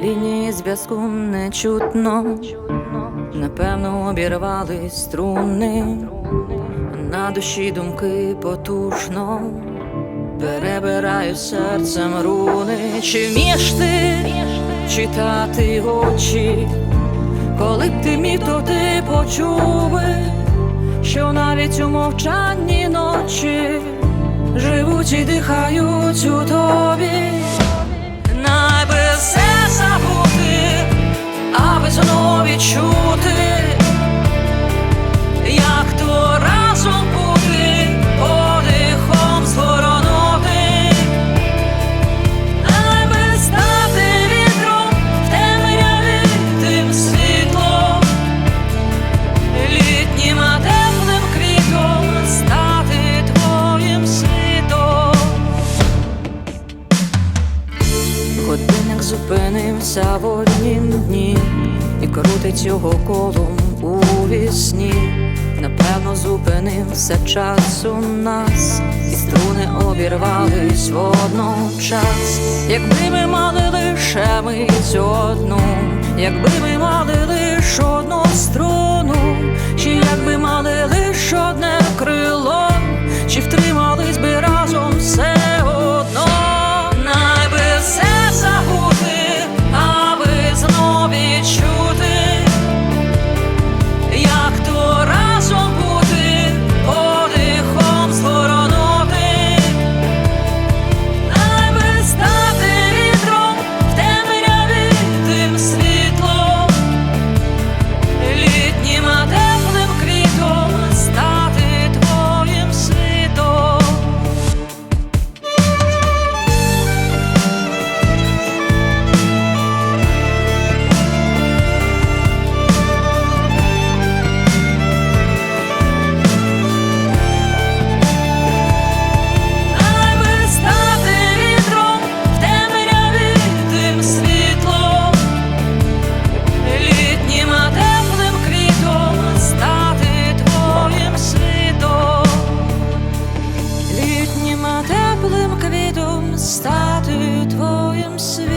лінії зв'язку не чутно, напевно, обірвались струни, на душі думки потужно, перебираю серцем руни. Чи вмієш ти читати очі? Коли б ти міг, то ти почув що навіть у мовчанні ночі живуть і дихають у відчути, як то разом бути, подихом згорнути. Найби стати вітром в темряві тим світлом, літнім а теплим квітом стати твоїм світом. Годинник зупинився в однім дні крутить його колом у вісні. Напевно, зупинився час у нас, і струни обірвались водночас. Якби ми мали лише мить одну, якби ми мали лише одну струну, I'm soon.